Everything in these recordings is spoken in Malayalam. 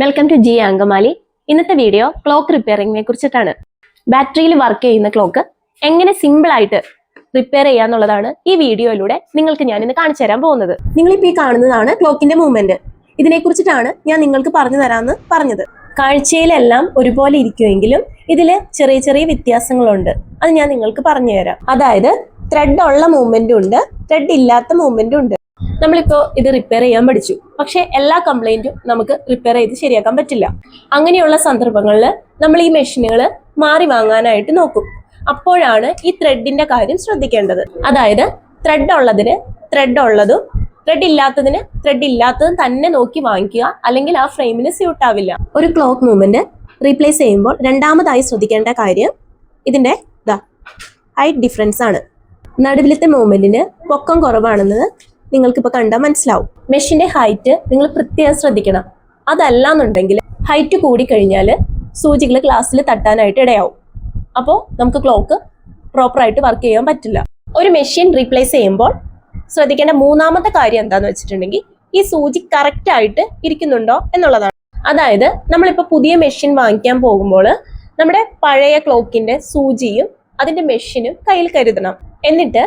വെൽക്കം ടു ജി അങ്കമാലി ഇന്നത്തെ വീഡിയോ ക്ലോക്ക് റിപ്പയറിംഗിനെ കുറിച്ചിട്ടാണ്. ബാറ്ററിയിൽ വർക്ക് ചെയ്യുന്ന ക്ലോക്ക് എങ്ങനെ സിമ്പിൾ ആയിട്ട് റിപ്പയർ ചെയ്യാന്നുള്ളതാണ് ഈ വീഡിയോയിലൂടെ നിങ്ങൾക്ക് ഞാൻ ഇന്ന് കാണിച്ചു തരാൻ പോകുന്നത്. നിങ്ങളിപ്പോൾ ഈ കാണുന്നതാണ് ക്ലോക്കിന്റെ മൂവ്മെന്റ് ഇതിനെ കുറിച്ചിട്ടാണ് ഞാൻ നിങ്ങൾക്ക് പറഞ്ഞു തരാമെന്ന് പറഞ്ഞത്. കാഴ്ചയിലെല്ലാം ഒരുപോലെ ഇരിക്കുമെങ്കിലും ഇതിൽ ചെറിയ ചെറിയ വ്യത്യാസങ്ങളുണ്ട്. അത് ഞാൻ നിങ്ങൾക്ക് പറഞ്ഞു തരാം. അതായത് ത്രെഡ് ഉള്ള മൂവ്മെന്റ് ഉണ്ട് ത്രെഡ് ഇല്ലാത്ത മൂവ്മെന്റ് ഉണ്ട്. നമ്മളിപ്പോ ഇത് റിപ്പയർ ചെയ്യാൻ പഠിച്ചു. പക്ഷേ എല്ലാ കംപ്ലൈന്റും നമുക്ക് റിപ്പയർ ചെയ്ത് ശരിയാക്കാൻ പറ്റില്ല. അങ്ങനെയുള്ള സന്ദർഭങ്ങളിൽ നമ്മൾ ഈ മെഷീനുകൾ മാറി വാങ്ങാനായിട്ട് നോക്കും. അപ്പോഴാണ് ഈ ത്രെഡിന്റെ കാര്യം ശ്രദ്ധിക്കേണ്ടത്. അതായത് ത്രെഡ് ഉള്ളതിന് ത്രെഡ് ഉള്ളതും ത്രെഡ് ഇല്ലാത്തതിന് ത്രെഡ് ഇല്ലാത്തതും തന്നെ നോക്കി വാങ്ങിക്കുക. അല്ലെങ്കിൽ ആ ഫ്രെയിമിന് സ്യൂട്ട് ആവില്ല. ഒരു ക്ലോക്ക് മൂവ്മെന്റ് റീപ്ലേസ് ചെയ്യുമ്പോൾ രണ്ടാമതായി ശ്രദ്ധിക്കേണ്ട കാര്യം ഇതിന്റെ ഇതാ ഹൈറ്റ് ഡിഫറൻസ് ആണ്. നടുവിലത്തെ മൂവ്മെന്റിന് പൊക്കം കുറവാണെന്ന് നിങ്ങൾക്ക് ഇപ്പൊ കണ്ടാൽ മനസ്സിലാവും. മെഷീന്റെ ഹൈറ്റ് നിങ്ങൾ പ്രത്യേകം ശ്രദ്ധിക്കണം. അതല്ല എന്നുണ്ടെങ്കിൽ ഹൈറ്റ് കൂടി കഴിഞ്ഞാൽ സൂചികൾ ഗ്ലാസ്സിൽ തട്ടാനായിട്ട് ഇടയാവും. അപ്പോൾ നമുക്ക് ക്ലോക്ക് പ്രോപ്പറായിട്ട് വർക്ക് ചെയ്യാൻ പറ്റില്ല. ഒരു മെഷീൻ റീപ്ലേസ് ചെയ്യുമ്പോൾ ശ്രദ്ധിക്കേണ്ട മൂന്നാമത്തെ കാര്യം എന്താണെന്ന് വെച്ചിട്ടുണ്ടെങ്കിൽ ഈ സൂചി കറക്റ്റായിട്ട് ഇരിക്കുന്നുണ്ടോ എന്നുള്ളതാണ്. അതായത് നമ്മളിപ്പോൾ പുതിയ മെഷീൻ വാങ്ങിക്കാൻ പോകുമ്പോൾ നമ്മുടെ പഴയ ക്ലോക്കിന്റെ സൂചിയും അതിന്റെ മെഷീനും കയ്യിൽ കരുതണം. എന്നിട്ട്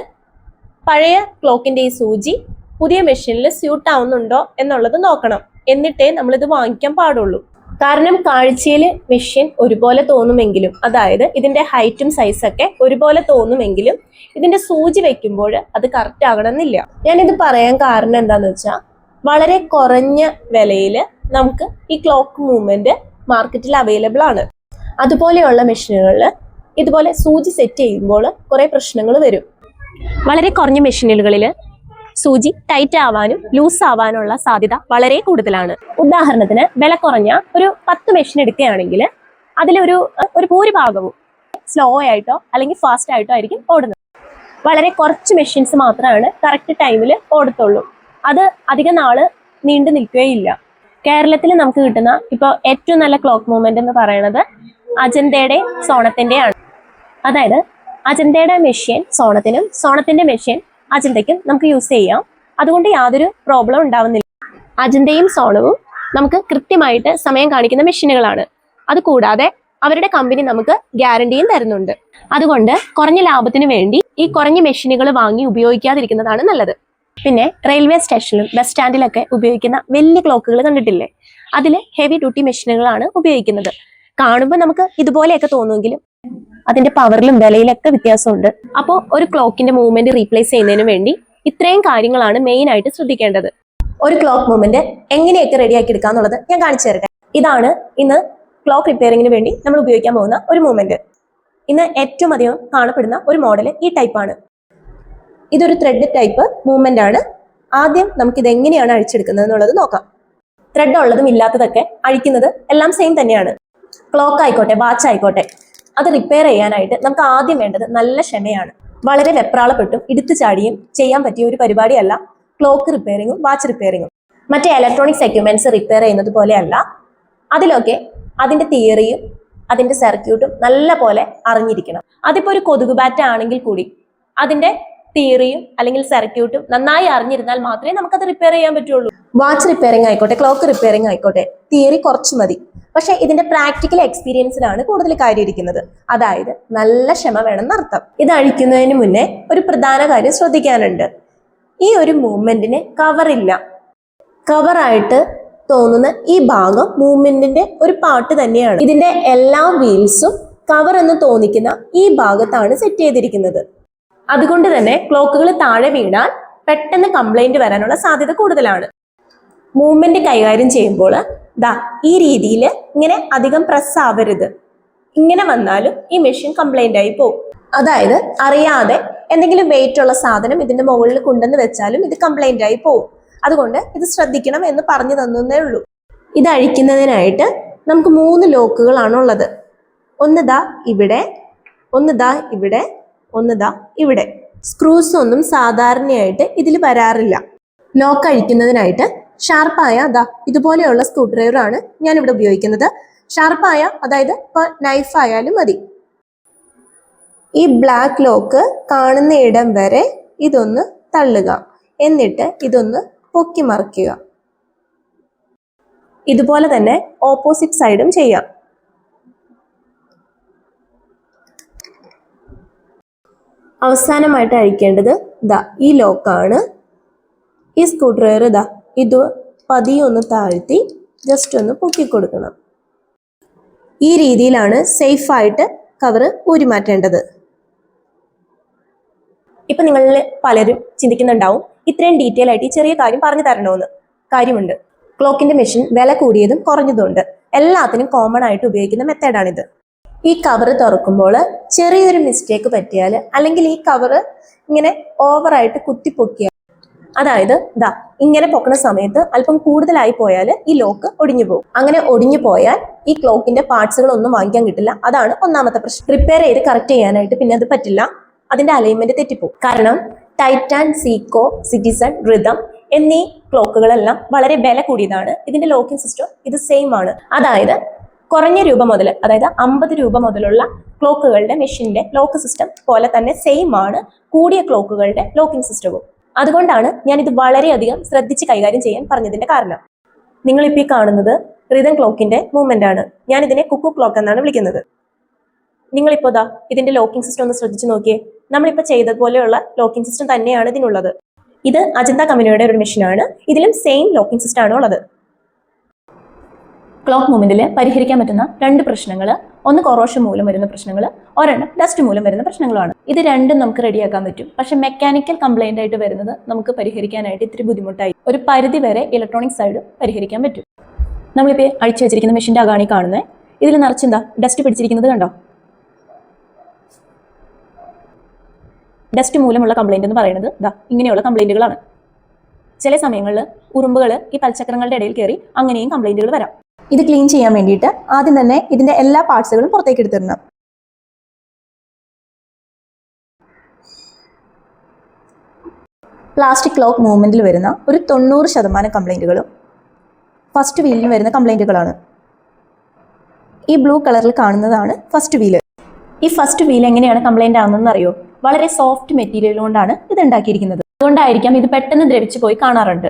പഴയ ക്ലോക്കിന്റെ ഈ സൂചി പുതിയ മെഷീനിൽ സ്യൂട്ട് ആവുന്നുണ്ടോ എന്നുള്ളത് നോക്കണം. എന്നിട്ടേ നമ്മളിത് വാങ്ങിക്കാൻ പാടുള്ളൂ. കാരണം കാഴ്ചയിൽ മെഷീൻ ഒരുപോലെ തോന്നുമെങ്കിലും അതായത് ഇതിന്റെ ഹൈറ്റും സൈസൊക്കെ ഒരുപോലെ തോന്നുമെങ്കിലും ഇതിന്റെ സൂചി വെക്കുമ്പോൾ അത് കറക്റ്റ് ആകണമെന്നില്ല ഞാനിത് പറയാൻ കാരണം എന്താന്ന് വെച്ചാൽ വളരെ കുറഞ്ഞ വിലയിൽ നമുക്ക് ഈ ക്ലോക്ക് മൂവ്മെന്റ് മാർക്കറ്റിൽ അവൈലബിൾ ആണ്. അതുപോലെയുള്ള മെഷീനുകളിൽ ഇതുപോലെ സൂചി സെറ്റ് ചെയ്യുമ്പോൾ കുറേ പ്രശ്നങ്ങൾ വരും. വളരെ കുറഞ്ഞ മെഷീനുകളിൽ സൂചി ടൈറ്റ് ആവാനും ലൂസ് ആവാനുള്ള സാധ്യത വളരെ കൂടുതലാണ്. ഉദാഹരണത്തിന് വില കുറഞ്ഞ ഒരു പത്ത് മെഷീൻ എടുക്കുകയാണെങ്കിൽ അതിലൊരു ഒരു ഭൂരിഭാഗവും സ്ലോ ആയിട്ടോ അല്ലെങ്കിൽ ഫാസ്റ്റ് ആയിട്ടോ ആയിരിക്കും ഓടുന്നത്. വളരെ കുറച്ച് മെഷീൻസ് മാത്രമാണ് കറക്റ്റ് ടൈമിൽ ഓടത്തുള്ളൂ. അത് അധിക നാൾ നീണ്ടു നിൽക്കുകയില്ല. കേരളത്തിൽ നമുക്ക് കിട്ടുന്ന ഇപ്പോൾ ഏറ്റവും നല്ല ക്ലോക്ക് മൂവ്മെന്റ് എന്ന് പറയുന്നത് അജന്തയുടെ സോണത്തിന്റെയാണ്. അതായത് അജന്തയുടെ മെഷീൻ സോണത്തിനും സോണത്തിന്റെ മെഷീൻ അജന്തയ്ക്കും നമുക്ക് യൂസ് ചെയ്യാം. അതുകൊണ്ട് യാതൊരു പ്രോബ്ലം ഉണ്ടാവുന്നില്ല. അജന്തയും സോണവും നമുക്ക് കൃത്യമായിട്ട് സമയം കാണിക്കുന്ന മെഷീനുകളാണ് അതുകൂടാതെ അവരുടെ കമ്പനി നമുക്ക് ഗ്യാരണ്ടിയും തരുന്നുണ്ട്. അതുകൊണ്ട് കുറഞ്ഞ ലാഭത്തിന് വേണ്ടി ഈ കുറഞ്ഞ മെഷീനുകൾ വാങ്ങി ഉപയോഗിക്കാതിരിക്കുന്നതാണ് നല്ലത്. പിന്നെ റെയിൽവേ സ്റ്റേഷനിലും ബസ് സ്റ്റാൻഡിലൊക്കെ ഉപയോഗിക്കുന്ന വലിയ ക്ലോക്കുകൾ കണ്ടിട്ടില്ലേ? അതിൽ ഹെവി ഡ്യൂട്ടി മെഷീനുകളാണ് ഉപയോഗിക്കുന്നത്. കാണുമ്പോൾ നമുക്ക് ഇതുപോലെയൊക്കെ തോന്നുമെങ്കിലും അതിന്റെ പവറിലും വിലയിലൊക്കെ വ്യത്യാസമുണ്ട്. അപ്പോൾ ഒരു ക്ലോക്കിന്റെ മൂവ്മെന്റ് റീപ്ലേസ് ചെയ്യുന്നതിന് വേണ്ടി ഇത്രയും കാര്യങ്ങളാണ് മെയിൻ ആയിട്ട് ശ്രദ്ധിക്കേണ്ടത്. ഒരു ക്ലോക്ക് മൂവ്മെന്റ് എങ്ങനെയൊക്കെ റെഡിയാക്കി എടുക്കുക എന്നുള്ളത് ഞാൻ കാണിച്ചു തരട്ടെ. ഇതാണ് ഇന്ന് ക്ലോക്ക് റിപ്പയറിങ്ങിന് വേണ്ടി നമ്മൾ ഉപയോഗിക്കാൻ പോകുന്ന ഒരു മൂവ്മെന്റ് ഇന്ന് ഏറ്റവും അധികം കാണപ്പെടുന്ന ഒരു മോഡൽ ഈ ടൈപ്പാണ് ഇതൊരു ത്രെഡ് ടൈപ്പ് മൂവ്മെന്റ് ആണ്. ആദ്യം നമുക്ക് ഇത് എങ്ങനെയാണ് അഴിച്ചെടുക്കുന്നത് എന്നുള്ളത് നോക്കാം. ത്രെഡ് ഉള്ളതും ഇല്ലാത്തതൊക്കെ അഴിക്കുന്നത് എല്ലാം സെയിം തന്നെയാണ്. ക്ലോക്ക് ആയിക്കോട്ടെ വാച്ച് ആയിക്കോട്ടെ. അത് റിപ്പയർ ചെയ്യാനായിട്ട് നമുക്ക് ആദ്യം വേണ്ടത് നല്ല ക്ഷമയാണ്. വളരെ വെപ്രാളപ്പെട്ടും ഇടുത്തു ചാടിയും ചെയ്യാൻ പറ്റിയ ഒരു പരിപാടിയല്ല. ക്ലോക്ക് റിപ്പയറിങ്ങും വാച്ച് റിപ്പയറിങ്ങും മറ്റേ ഇലക്ട്രോണിക്സ് എക്യുപ്മെന്റ്സ് റിപ്പയർ ചെയ്യുന്നത് പോലെയല്ല. അതിലൊക്കെ അതിന്റെ തിയറിയും അതിന്റെ സർക്യൂട്ടും നല്ല പോലെ അറിഞ്ഞിരിക്കണം. അതിപ്പോ ഒരു കൊതുക് ബാറ്റ് ആണെങ്കിൽ കൂടി അതിന്റെ തിയറിയും അല്ലെങ്കിൽ സർക്യൂട്ടും നന്നായി അറിഞ്ഞിരുന്നാൽ മാത്രമേ നമുക്കത് റിപ്പയർ ചെയ്യാൻ പറ്റുള്ളൂ. വാച്ച് റിപ്പയറിംഗ് ആയിക്കോട്ടെ ക്ലോക്ക് റിപ്പയറിംഗ് ആയിക്കോട്ടെ തിയറി കുറച്ച് മതി. പക്ഷെ ഇതിന്റെ പ്രാക്ടിക്കൽ എക്സ്പീരിയൻസിലാണ് കൂടുതൽ കാര്യം ഇരിക്കുന്നത് അതായത് നല്ല ക്ഷമ വേണം എന്നർത്ഥം. ഇത് അഴിക്കുന്നതിന് മുന്നേ ഒരു പ്രധാന കാര്യം ശ്രദ്ധിക്കാനുണ്ട്. ഈ ഒരു മൂവ്മെന്റിന് കവറില്ല കവറായിട്ട് തോന്നുന്ന ഈ ഭാഗം മൂവ്മെന്റിന്റെ ഒരു പാർട്ട് തന്നെയാണ്. ഇതിന്റെ എല്ലാ വീൽസും കവർ എന്ന് തോന്നിക്കുന്ന ഈ ഭാഗത്താണ് സെറ്റ് ചെയ്തിരിക്കുന്നത്. അതുകൊണ്ട് തന്നെ ക്ലോക്കുകൾ താഴെ വീണാൽ പെട്ടെന്ന് കംപ്ലൈന്റ് വരാനുള്ള സാധ്യത കൂടുതലാണ്. മൂവ്മെന്റ് കൈകാര്യം ചെയ്യുമ്പോൾ ദാ ഈ രീതിയിൽ ഇങ്ങനെ അധികം പ്രസ് ആവരുത്. ഇങ്ങനെ വന്നാലും ഈ മെഷീൻ കംപ്ലൈന്റ് ആയി പോകും. അതായത് അറിയാതെ എന്തെങ്കിലും വെയിറ്റ് ഉള്ള സാധനം ഇതിന്റെ മുകളിൽ കൊണ്ടുവന്ന് വെച്ചാലും ഇത് കംപ്ലൈന്റ് ആയി പോകും. അതുകൊണ്ട് ഇത് ശ്രദ്ധിക്കണം എന്ന് പറഞ്ഞു തന്നേ ഉള്ളൂ. ഇത് അഴിക്കുന്നതിനായിട്ട് നമുക്ക് മൂന്ന് ലോക്കുകളാണുള്ളത് ഒന്ന് ദാ ഇവിടെ ഒന്ന് ദാ ഇവിടെ ഒന്ന് ദാ ഇവിടെ. സ്ക്രൂസ് ഒന്നും സാധാരണയായിട്ട് ഇതിൽ വരാറില്ല. ലോക്ക് അഴിക്കുന്നതിനായിട്ട് ഷാർപ്പായ അതാ ഇതുപോലെയുള്ള സ്ക്രൂ ഞാൻ ഇവിടെ ഉപയോഗിക്കുന്നത്. ഷാർപ്പായ അതായത് ഇപ്പൊ നൈഫ് ആയാലും മതി. ഈ ബ്ലാക്ക് ലോക്ക് കാണുന്ന ഇടം വരെ ഇതൊന്ന് തള്ളുക. എന്നിട്ട് ഇതൊന്ന് പൊക്കി മറിക്കുക. ഇതുപോലെ തന്നെ ഓപ്പോസിറ്റ് സൈഡും ചെയ്യാം. അവസാനമായിട്ട് അഴിക്കേണ്ടത് ഇതാ ഈ ലോക്കാണ്. ഈ സ്ക്രൂ ഡ്രൈവർ ഇതാ ഇത് പതിയെ ഒന്ന് താഴ്ത്തി ജസ്റ്റ് ഒന്ന് പൊക്കി കൊടുക്കണം ഈ രീതിയിലാണ് സേഫായിട്ട് കവറ് ഊരി മാറ്റേണ്ടത് ഇപ്പൊ നിങ്ങളിൽ പലരും ചിന്തിക്കുന്നുണ്ടാവും ഇത്രയും ഡീറ്റെയിൽ ആയിട്ട് ഈ ചെറിയ കാര്യം പറഞ്ഞു തരണമെന്ന് കാര്യമുണ്ട്. ക്ലോക്കിന്റെ മെഷീൻ വില കൂടിയതും കുറഞ്ഞതും ഉണ്ട്. എല്ലാത്തിനും കോമൺ ആയിട്ട് ഉപയോഗിക്കുന്ന മെത്തേഡാണിത് ഈ കവർ തുറക്കുമ്പോൾ ചെറിയൊരു മിസ്റ്റേക്ക് പറ്റിയാൽ അല്ലെങ്കിൽ ഈ കവർ ഇങ്ങനെ ഓവറായിട്ട് കുത്തിപ്പൊക്കിയാൽ അതായത് ദാ ഇങ്ങനെ പൊക്കണ സമയത്ത് അല്പം കൂടുതലായി പോയാൽ ഈ ലോക്ക് ഒടിഞ്ഞു പോകും. അങ്ങനെ ഒടിഞ്ഞു പോയാൽ ഈ ക്ലോക്കിന്റെ പാർട്സുകളൊന്നും വാങ്ങിക്കാൻ കിട്ടില്ല. അതാണ് ഒന്നാമത്തെ പ്രശ്നം. റിപ്പയർ ചെയ്ത് കറക്റ്റ് ചെയ്യാനായിട്ട് പിന്നെ അത് പറ്റില്ല. അതിന്റെ അലൈൻമെന്റ് തെറ്റിപ്പോകും. കാരണം ടൈറ്റാൻ സീക്കോ സിറ്റിസൺ റിതം എന്നീ ക്ലോക്കുകളെല്ലാം വളരെ വില കൂടിയതാണ്. ഇതിന്റെ ലോക്കിംഗ് സിസ്റ്റം ഇത് സെയിം ആണ്. അതായത് കുറഞ്ഞ രൂപ മുതൽ അതായത് അമ്പത് രൂപ മുതലുള്ള ക്ലോക്കുകളുടെ മെഷീന്റെ ലോക്ക് സിസ്റ്റം പോലെ തന്നെ സെയിം ആണ് കൂടിയ ക്ലോക്കുകളുടെ ലോക്കിംഗ് സിസ്റ്റവും അതുകൊണ്ടാണ് ഞാൻ ഇത് വളരെയധികം ശ്രദ്ധിച്ച് കൈകാര്യം ചെയ്യാൻ പറഞ്ഞതിന്റെ കാരണം. നിങ്ങളിപ്പോൾ ഈ കാണുന്നത് റിതം ക്ലോക്കിന്റെ മൂവ്മെന്റ് ആണ്. ഞാൻ ഇതിനെ കുക്കു ക്ലോക്ക് എന്നാണ് വിളിക്കുന്നത്. നിങ്ങളിപ്പോ ദാ ഇതിന്റെ ലോക്കിംഗ് സിസ്റ്റം ഒന്ന് ശ്രദ്ധിച്ചു നോക്കിയേ. നമ്മളിപ്പോ ചെയ്തതുപോലെയുള്ള ലോക്കിംഗ് സിസ്റ്റം തന്നെയാണ് ഇതിനുള്ളത്. ഇത് അജന്ത കമ്പനിയുടെ ഒരു മെഷീനാണ് ഇതിലും സെയിം ലോക്കിംഗ് സിസ്റ്റം ആണ് ഉള്ളത് ക്ലോക്ക് മൂവ്മെന്റിൽ പരിഹരിക്കാൻ പറ്റുന്ന രണ്ട് പ്രശ്നങ്ങൾ ഒന്ന് കൊറോഷൻ മൂലം വരുന്ന പ്രശ്നങ്ങൾ ഒരെണ്ണം ഡസ്റ്റ് മൂലം വരുന്ന പ്രശ്നങ്ങളാണ് ഇത് രണ്ടും നമുക്ക് റെഡിയാക്കാൻ പറ്റും. പക്ഷെ മെക്കാനിക്കൽ കംപ്ലൈന്റ് ആയിട്ട് വരുന്നത് നമുക്ക് പരിഹരിക്കാനായിട്ട് ഇത്തിരി ബുദ്ധിമുട്ടായി. ഒരു പരിധി വരെ ഇലക്ട്രോണിക് സൈഡ് പരിഹരിക്കാൻ പറ്റും. നമ്മളിപ്പോൾ അഴിച്ചു വെച്ചിരിക്കുന്ന മെഷീന്റെ അകാണി കാണുന്നത് ഇതിൽ നിറച്ചെന്താ? ഡസ്റ്റ് പിടിച്ചിരിക്കുന്നത് കണ്ടോ? ഡസ്റ്റ് മൂലമുള്ള കംപ്ലൈന്റ് എന്ന് പറയുന്നത് ഇതാ ഇങ്ങനെയുള്ള കംപ്ലൈന്റുകളാണ് ചില സമയങ്ങളിൽ ഉറുമ്പുകൾ ഈ പൽചക്രങ്ങളുടെ ഇടയിൽ കയറി അങ്ങനെയും കംപ്ലൈന്റുകൾ വരാം. ഇത് ക്ലീൻ ചെയ്യാൻ വേണ്ടിയിട്ട് ആദ്യം തന്നെ ഇതിന്റെ എല്ലാ പാർട്സുകളും പുറത്തേക്ക് എടുത്തിടണം. പ്ലാസ്റ്റിക് ക്ലോക്ക് മൂവ്മെന്റിൽ വരുന്ന ഒരു തൊണ്ണൂറ് ശതമാനം കംപ്ലൈന്റുകളും ഫസ്റ്റ് വീലിന് വരുന്ന കംപ്ലൈന്റുകളാണ്. ഈ ബ്ലൂ കളറിൽ കാണുന്നതാണ് ഫസ്റ്റ് വീൽ ഈ ഫസ്റ്റ് വീൽ എങ്ങനെയാണ് കംപ്ലൈന്റ് ആകുന്നതെന്ന് അറിയോ? വളരെ സോഫ്റ്റ് മെറ്റീരിയൽ കൊണ്ടാണ് ഇത് ഉണ്ടാക്കിയിരിക്കുന്നത്. അതുകൊണ്ടായിരിക്കാം ഇത് പെട്ടെന്ന് ദ്രവിച്ചു പോയി കാണാറുണ്ട്.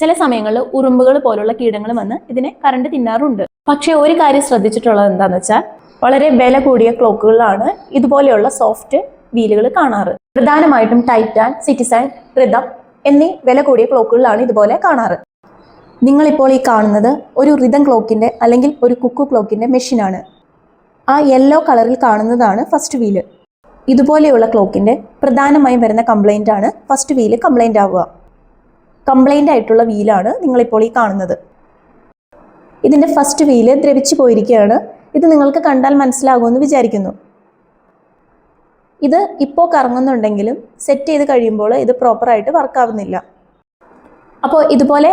ചില സമയങ്ങളിൽ ഉറുമ്പുകൾ പോലുള്ള കീടങ്ങൾ വന്ന് ഇതിനെ കറണ്ട് തിന്നാറുണ്ട്. പക്ഷെ ഒരു കാര്യം ശ്രദ്ധിച്ചിട്ടുള്ളത് എന്താണെന്ന് വെച്ചാൽ വളരെ വില കൂടിയ ക്ലോക്കുകളാണ് ഇതുപോലെയുള്ള സോഫ്റ്റ് വീലുകൾ കാണാറ്. പ്രധാനമായിട്ടും ടൈറ്റാൻ സിറ്റിസൺ റിതം എന്നീ വില കൂടിയ ക്ലോക്കുകളിലാണ് ഇതുപോലെ കാണാറ്. നിങ്ങളിപ്പോൾ ഈ കാണുന്നത് ഒരു റിതം ക്ലോക്കിന്റെ അല്ലെങ്കിൽ ഒരു കുക്കു ക്ലോക്കിന്റെ മെഷീനാണ്. ആ യെല്ലോ കളറിൽ കാണുന്നതാണ് ഫസ്റ്റ് വീൽ ഇതുപോലെയുള്ള ക്ലോക്കിന്റെ പ്രധാനമായും വരുന്ന കംപ്ലൈന്റ് ആണ് ഫസ്റ്റ് വീൽ കംപ്ലൈന്റ് ആവുക. കംപ്ലൈന്റ് ആയിട്ടുള്ള വീലാണ് നിങ്ങളിപ്പോൾ ഈ കാണുന്നത്. ഇതിന്റെ ഫസ്റ്റ് വീൽ ദ്രവിച്ചു പോയിരിക്കുകയാണ്. ഇത് നിങ്ങൾക്ക് കണ്ടാൽ മനസ്സിലാകുമെന്ന് വിചാരിക്കുന്നു. ഇത് ഇപ്പോൾ കറങ്ങുന്നുണ്ടെങ്കിലും സെറ്റ് ചെയ്ത് കഴിയുമ്പോൾ ഇത് പ്രോപ്പറായിട്ട് വർക്കാവുന്നില്ല അപ്പോൾ ഇതുപോലെ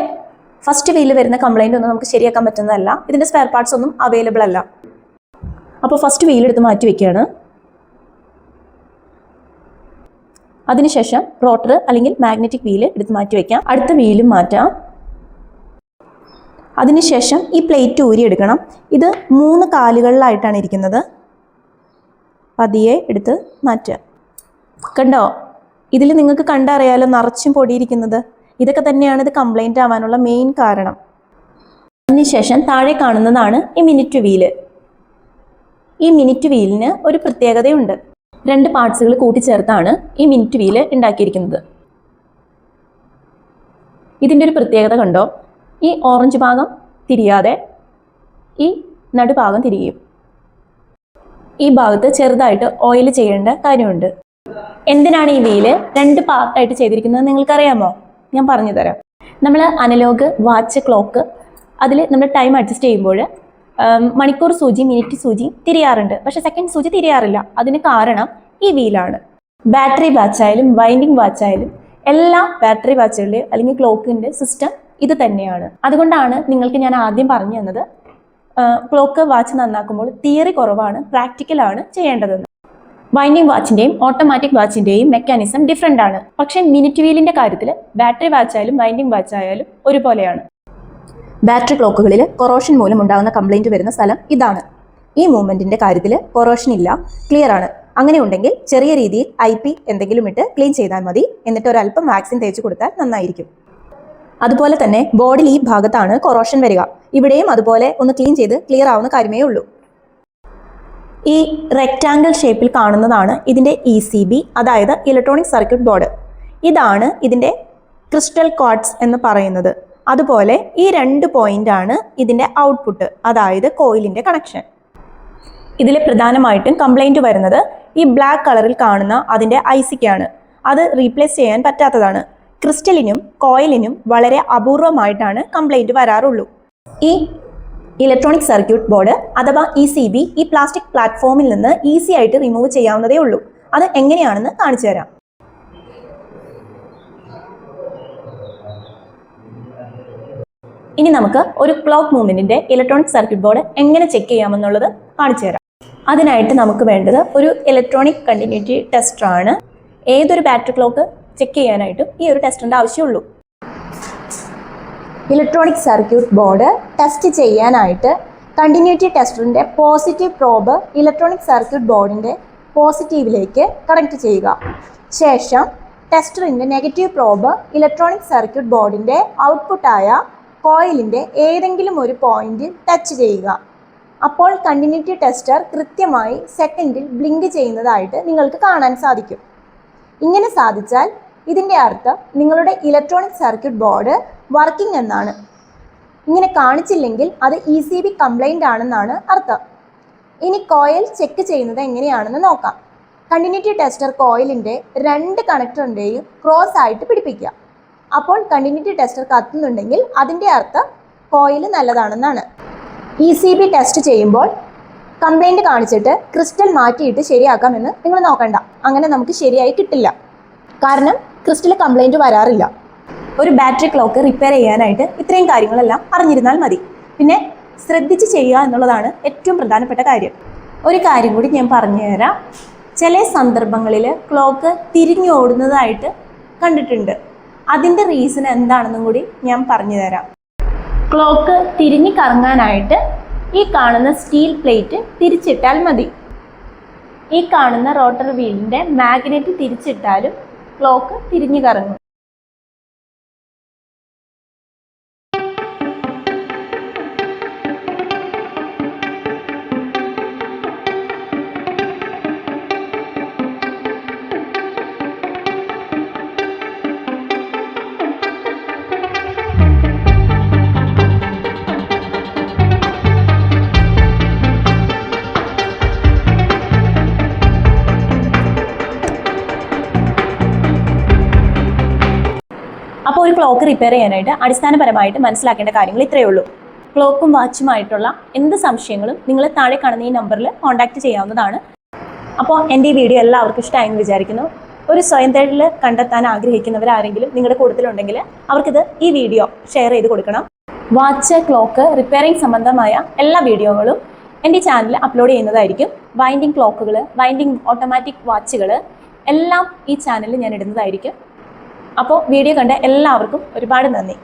ഫസ്റ്റ് വീൽ വരുന്ന കംപ്ലൈന്റ് ഒന്നും നമുക്ക് ശരിയാക്കാൻ പറ്റുന്നതല്ല. ഇതിന്റെ സ്പെയർ പാർട്സ് ഒന്നും അവൈലബിൾ അല്ല. അപ്പോൾ ഫസ്റ്റ് വീലെടുത്ത് മാറ്റി വെക്കുകയാണ്. അതിനുശേഷം റോട്ടർ അല്ലെങ്കിൽ മാഗ്നറ്റിക് വീൽ എടുത്ത് മാറ്റി വെക്കാം. അടുത്ത വീലും മാറ്റാം. അതിനുശേഷം ഈ പ്ലേറ്റ് ഊരിയെടുക്കണം ഇത് മൂന്ന് കാലുകളിലായിട്ടാണ് ഇരിക്കുന്നത്. പതിയെ എടുത്ത് മാറ്റുക. കണ്ടോ? ഇതിൽ നിങ്ങൾക്ക് കണ്ടറിയാലോ നിറച്ചും പൊടിയിരിക്കുന്നത്. ഇതൊക്കെ തന്നെയാണ് ഇത് കംപ്ലൈന്റ് ആവാനുള്ള മെയിൻ കാരണം. അതിനുശേഷം താഴെ കാണുന്നതാണ് ഈ മിനിറ്റ് വീൽ ഈ മിനിറ്റ് വീലിന് ഒരു പ്രത്യേകതയുണ്ട്. രണ്ട് പാർട്സുകൾ കൂട്ടിച്ചേർത്താണ് ഈ മിനിറ്റ് വീൽ ഉണ്ടാക്കിയിരിക്കുന്നത്. ഇതിന്റെ ഒരു പ്രത്യേകത കണ്ടോ? ഈ ഓറഞ്ച് ഭാഗം തിരിയാതെ ഈ നടുഭാഗം തിരിയും. ഈ ഭാഗത്ത് ചെറുതായിട്ട് ഓയിൽ ചെയ്യേണ്ട കാര്യമുണ്ട്. എന്തിനാണ് ഈ വീൽ രണ്ട് പാർട്ടായിട്ട് ചെയ്തിരിക്കുന്നത് നിങ്ങൾക്കറിയാമോ? ഞാൻ പറഞ്ഞു തരാം നമ്മൾ അനലോഗ് വാച്ച് ക്ലോക്ക് അതിൽ നമ്മൾ ടൈം അഡ്ജസ്റ്റ് ചെയ്യുമ്പോൾ മണിക്കൂർ സൂചി മിനിറ്റ് സൂചി തിരിയാറുണ്ട്. പക്ഷെ സെക്കൻഡ് സൂചി തിരിയാറില്ല. അതിന് കാരണം ഈ വീലാണ്. ബാറ്ററി വാച്ച് ആയാലും വൈൻഡിങ് വാച്ച് ആയാലും എല്ലാ ബാറ്ററി വാച്ചുകളുടെയും അല്ലെങ്കിൽ ക്ലോക്കിന്റെ സിസ്റ്റം ഇത് തന്നെയാണ്. അതുകൊണ്ടാണ് നിങ്ങൾക്ക് ഞാൻ ആദ്യം പറഞ്ഞു തന്നത് ക്ലോക്ക് വാച്ച് നന്നാക്കുമ്പോൾ തിയറി കുറവാണ് പ്രാക്ടിക്കലാണ് ചെയ്യേണ്ടതെന്ന്. വൈൻഡിങ് വാച്ചിന്റെയും ഓട്ടോമാറ്റിക് വാച്ചിന്റെയും മെക്കാനിസം ഡിഫറെന്റ് ആണ്. പക്ഷേ മിനിറ്റ് വീലിന്റെ കാര്യത്തിൽ ബാറ്ററി വാച്ചായാലും വൈൻഡിങ് വാച്ചായാലും ഒരുപോലെയാണ്. ബാറ്ററി ക്ലോക്കുകളിൽ കൊറോഷൻ മൂലം ഉണ്ടാകുന്ന കംപ്ലൈന്റ് വരുന്ന സ്ഥലം ഇതാണ്. ഈ മൂവ്മെന്റിന്റെ കാര്യത്തിൽ കൊറോഷൻ ഇല്ല ക്ലിയർ ആണ്. അങ്ങനെ ഉണ്ടെങ്കിൽ ചെറിയ രീതിയിൽ ഐ പി എന്തെങ്കിലും ഇട്ട് ക്ലീൻ ചെയ്താൽ മതി. എന്നിട്ട് ഒരല്പം വാക്സിൻ തേച്ച് കൊടുത്താൽ നന്നായിരിക്കും. അതുപോലെ തന്നെ ബോഡി ഈ ഭാഗത്താണ് കൊറോഷൻ വരിക. ഇവിടെയും അതുപോലെ ഒന്ന് ക്ലീൻ ചെയ്ത് ക്ലിയർ ആവുന്ന കാര്യമേ ഉള്ളൂ. ഈ റെക്റ്റാങ്കിൾ ഷേപ്പിൽ കാണുന്നതാണ് ഇതിന്റെ ഇ സി ബി അതായത് ഇലക്ട്രോണിക് സർക്യൂട്ട് ബോർഡ് ഇതാണ് ഇതിന്റെ ക്രിസ്റ്റൽ കോഡ്സ് എന്ന് പറയുന്നത്. അതുപോലെ ഈ രണ്ട് പോയിന്റ് ആണ് ഇതിന്റെ ഔട്ട്പുട്ട് അതായത് കോയിലിന്റെ കണക്ഷൻ ഇതിൽ പ്രധാനമായിട്ടും കംപ്ലൈന്റ് വരുന്നത് ഈ ബ്ലാക്ക് കളറിൽ കാണുന്ന അതിന്റെ ഐസിക്കാണ് അത് റീപ്ലേസ് ചെയ്യാൻ പറ്റാത്തതാണ്. ക്രിസ്റ്റലിനും കോയിലിനും വളരെ അപൂർവമായിട്ടാണ് കംപ്ലൈന്റ് വരാറുള്ളൂ. ഈ ഇലക്ട്രോണിക് സർക്യൂട്ട് ബോർഡ് അഥവാ ഇ സി ബി ഈ പ്ലാസ്റ്റിക് പ്ലാറ്റ്ഫോമിൽ നിന്ന് ഈസി ആയിട്ട് റിമൂവ് ചെയ്യാവുന്നതേ ഉള്ളൂ. അത് എങ്ങനെയാണെന്ന് കാണിച്ചു തരാം. ഇനി നമുക്ക് ഒരു ക്ലോക്ക് മൂവ്മെന്റിന്റെ ഇലക്ട്രോണിക് സർക്യൂട്ട് ബോർഡ് എങ്ങനെ ചെക്ക് ചെയ്യാമെന്നുള്ളത് കാണിച്ചു തരാം. അതിനായിട്ട് നമുക്ക് വേണ്ടത് ഒരു ഇലക്ട്രോണിക് കണ്ടിന്യൂറ്റി ടെസ്റ്റർ ആണ്. ഏതൊരു ബാറ്ററി ക്ലോക്ക് ചെക്ക് ചെയ്യാനായിട്ടും ഈ ഒരു ടെസ്റ്ററിന്റെ ആവശ്യമുള്ളൂ. ഇലക്ട്രോണിക് സർക്യൂട്ട് ബോർഡ് ടെസ്റ്റ് ചെയ്യാനായിട്ട് കണ്ടിന്യൂറ്റി ടെസ്റ്ററിന്റെ പോസിറ്റീവ് പ്രോബ് ഇലക്ട്രോണിക് സർക്യൂട്ട് ബോർഡിന്റെ പോസിറ്റീവിലേക്ക് കണക്ട് ചെയ്യുക. ശേഷം ടെസ്റ്ററിന്റെ നെഗറ്റീവ് പ്രോബ് ഇലക്ട്രോണിക് സർക്യൂട്ട് ബോർഡിന്റെ ഔട്ട്പുട്ടായ കോയിലിന്റെ ഏതെങ്കിലും ഒരു പോയിന്റ് ടച്ച് ചെയ്യുക. അപ്പോൾ കണ്ടിന്യൂറ്റി ടെസ്റ്റർ കൃത്യമായി സെക്കൻഡിൽ ബ്ലിങ്ക് ചെയ്യുന്നതായിട്ട് നിങ്ങൾക്ക് കാണാൻ സാധിക്കും. ഇങ്ങനെ സാധിച്ചാൽ ഇതിന്റെ അർത്ഥം നിങ്ങളുടെ ഇലക്ട്രോണിക് സർക്യൂട്ട് ബോർഡ് വർക്കിംഗ് എന്നാണ്. ഇങ്ങനെ കാണിച്ചില്ലെങ്കിൽ അത് ഇ സി ബി കംപ്ലൈന്റ് ആണെന്നാണ് അർത്ഥം. ഇനി കോയിൽ ചെക്ക് ചെയ്യുന്നത് എങ്ങനെയാണെന്ന് നോക്കാം. കണ്ടിന്യൂറ്റി ടെസ്റ്റർ കോയിലിന്റെ രണ്ട് കണക്ടറിന്റെയും ക്രോസ് ആയിട്ട് പിടിപ്പിക്കുക. അപ്പോൾ കണ്ടിന്യൂറ്റി ടെസ്റ്റർ കത്തുന്നുണ്ടെങ്കിൽ അതിന്റെ അർത്ഥം കോയിൽ നല്ലതാണെന്നാണ്. ഇ സി ബി ടെസ്റ്റ് ചെയ്യുമ്പോൾ കംപ്ലൈന്റ് കാണിച്ചിട്ട് ക്രിസ്റ്റൽ മാറ്റിയിട്ട് ശരിയാക്കാമെന്ന് നിങ്ങൾ നോക്കണ്ട. അങ്ങനെ നമുക്ക് ശരിയായി കിട്ടില്ല. കാരണം ക്രിസ്റ്റൽ കംപ്ലൈന്റ് വരാറില്ല. ഒരു ബാറ്ററി ക്ലോക്ക് റിപ്പയർ ചെയ്യാനായിട്ട് ഇത്രയും കാര്യങ്ങളെല്ലാം അറിഞ്ഞിരുന്നാൽ മതി. പിന്നെ ശ്രദ്ധിച്ച് ചെയ്യുക എന്നുള്ളതാണ് ഏറ്റവും പ്രധാനപ്പെട്ട കാര്യം. ഒരു കാര്യം കൂടി ഞാൻ പറഞ്ഞുതരാം ചില സന്ദർഭങ്ങളിൽ ക്ലോക്ക് തിരിഞ്ഞോടുന്നതായിട്ട് കണ്ടിട്ടുണ്ട്. അതിന്റെ റീസൺ എന്താണെന്നും കൂടി ഞാൻ പറഞ്ഞു തരാം. ക്ലോക്ക് തിരിഞ്ഞു കറങ്ങാനായിട്ട് ഈ കാണുന്ന സ്റ്റീൽ പ്ലേറ്റ് തിരിച്ചിട്ടാൽ മതി. ഈ കാണുന്ന റോട്ടർ വീലിന്റെ മാഗ്നറ്റ് തിരിച്ചിട്ടാലും ക്ലോക്ക് തിരിഞ്ഞു കറങ്ങും. ക്ലോക്ക് റിപ്പയർ ചെയ്യാനായിട്ട് അടിസ്ഥാനപരമായിട്ട് മനസ്സിലാക്കേണ്ട കാര്യങ്ങൾ ഇത്രയേ ഉള്ളൂ. ക്ലോക്കും വാച്ചുമായിട്ടുള്ള എന്ത് സംശയങ്ങളും നിങ്ങൾ താഴെ കാണുന്ന ഈ നമ്പറിൽ കോൺടാക്റ്റ് ചെയ്യാവുന്നതാണ്. അപ്പോൾ എന്റെ ഈ വീഡിയോ എല്ലാവർക്കും ഇഷ്ടമായെന്ന് വിചാരിക്കുന്നു. ഒരു സ്വയം തൊഴിൽ കണ്ടെത്താൻ ആഗ്രഹിക്കുന്നവരാരെങ്കിലും നിങ്ങളുടെ കൂട്ടത്തിലുണ്ടെങ്കിൽ അവർക്കിത് ഈ വീഡിയോ ഷെയർ ചെയ്ത് കൊടുക്കണം. വാച്ച് ക്ലോക്ക് റിപ്പയറിംഗ് സംബന്ധമായ എല്ലാ വീഡിയോകളും എന്റെ ചാനലിൽ അപ്ലോഡ് ചെയ്യുന്നതായിരിക്കും. വൈൻഡിങ് ക്ലോക്കുകൾ വൈൻഡിങ് ഓട്ടോമാറ്റിക് വാച്ചുകൾ എല്ലാം ഈ ചാനലിൽ ഞാൻ ഇടുന്നതായിരിക്കും. അപ്പോൾ വീഡിയോ കണ്ട എല്ലാവർക്കും ഒരുപാട് നന്ദി.